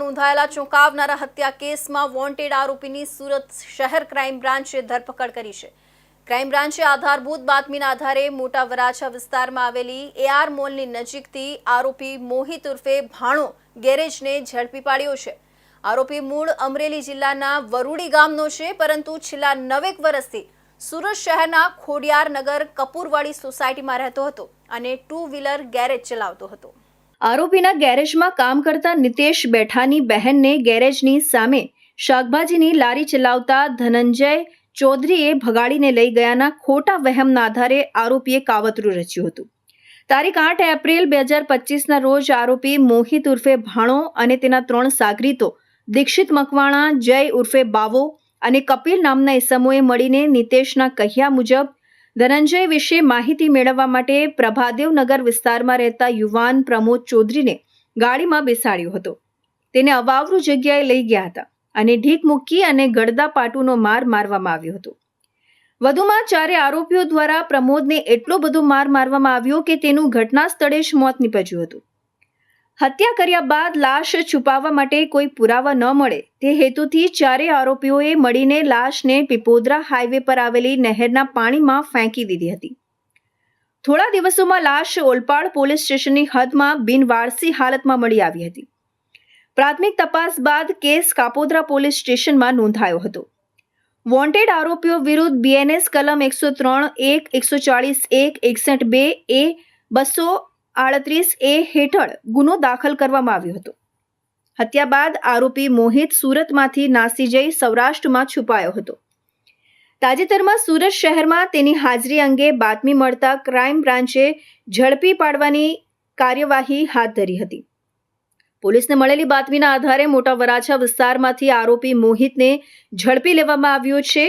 સુરતમાં નોંધાયેલા ચોંકાવનારા હત્યા કેસમાં વોન્ટેડ આરોપીની સુરત શહેર ક્રાઇમ બ્રાન્ચે ધરપકડ કરી છે. ક્રાઇમ બ્રાન્ચે આધારભૂત બાતમીના આધારે મોટા વરાછા વિસ્તારમાં આવેલી એઆર મોલની નજીકથી આરોપી મોહિત ઉર્ફે ભાણો ગેરેજને ઝડપી પાડ્યો છે. આરોપી મૂળ અમરેલી જિલ્લાના વરુડી ગામનો છે, પરંતુ છેલ્લા નવેક વર્ષથી સુરત શહેરના ખોડિયારનગર કપૂરવાડી સોસાયટીમાં રહેતો હતો અને ટુ વ્હીલર ગેરેજ ચલાવતો હતો. આરોપીના ગેરેજમાં કામ કરતા નિતેશ બેઠાની બહેનને ગેરેજની સામે શાકભાજીની લારી ચલાવતા ધનંજય ચૌધરીએ ભગાડીને લઈ ગયાના ખોટા વહેમના આધારે આરોપીએ કાવતરું રચ્યું હતું. તારીખ આઠ એપ્રિલ બે હજાર પચીસના રોજ આરોપી મોહિત ઉર્ફે ભાણો અને તેના ત્રણ સાગરીતો દીક્ષિત મકવાણા, જય ઉર્ફે બાવો અને કપિલ નામના ઇસમોએ મળીને નિતેશના કહ્યા મુજબ ધનંજય વિશે માહિતી મેળવવા માટે પ્રભાદેવનગર વિસ્તારમાં રહેતા યુવાન પ્રમોદ ચૌધરીને ગાડીમાં બેસાડ્યો હતો. તેને અવાવરુ જગ્યાએ લઈ ગયા હતા અને ઢીક મૂકી અને ગળદા પાટુનો માર મારવામાં આવ્યો હતો. વધુમાં ચારે આરોપીઓ દ્વારા પ્રમોદને એટલો બધો માર મારવામાં આવ્યો કે તેનું ઘટના સ્થળે જ મોત નીપજ્યું હતું. હત્યા કર્યા બાદ લાશ છુપાવવા માટે કોઈ પુરાવા ન મળે. તે હેતુથી ચારે આરોપીઓએ મળીને લાશને પીપોદરા હાઈવે પર આવેલી નહેરના પાણીમાં ફેંકી દીધી હતી. થોડા દિવસોમાં લાશ ઓલપાડ પોલીસ સ્ટેશનની હદમાં બિનવારસી હાલતમાં મળી આવી હતી. પ્રાથમિક તપાસ બાદ કેસ કાપોદ્રા પોલીસ સ્ટેશનમાં નોંધાયો હતો. વોન્ટેડ આરોપીઓ વિરુદ્ધ બીએનએસ કલમ એકસો ત્રણ એક, એકસો ચાળીસ એક, એકસઠ બે, એ, બસો આડત્રીસ એ હેઠળ ગુનો દાખલ કરવામાં આવ્યો હતો. હત્યા બાદ આરોપી મોહિત સુરતમાંથી નાસી જઈ સૌરાષ્ટ્રમાં છુપાયો હતો. તાજેતરમાં સુરત શહેરમાં તેની હાજરી અંગે બાતમી મળતા ક્રાઇમ બ્રાન્ચે ઝડપી પાડવાની કાર્યવાહી હાથ ધરી હતી. પોલીસને મળેલી બાતમીના આધારે મોટા વરાછા વિસ્તારમાંથી આરોપી મોહિતને ઝડપી લેવામાં આવ્યો છે.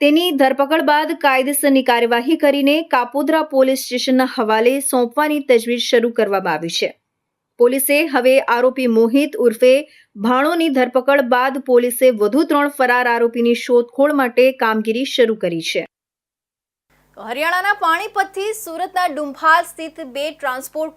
તેની ધરપકડ બાદ કાયદેસરની કાર્યવાહી કરીને કાપોદ્રા પોલીસ સ્ટેશનના હવાલે સોંપવાની તજવીજ શરૂ કરવામાં આવી છે. પોલીસે હવે આરોપી મોહિત ઉર્ફે ભાણોની ધરપકડ બાદ પોલીસે વધુ ત્રણ ફરાર આરોપીની શોધખોળ માટે કામગીરી શરૂ કરી છે. હરિયાણાના પાણીપતથી સુરતના ડુંભાલ સ્થિત બે ટ્રાન્સપોર્ટ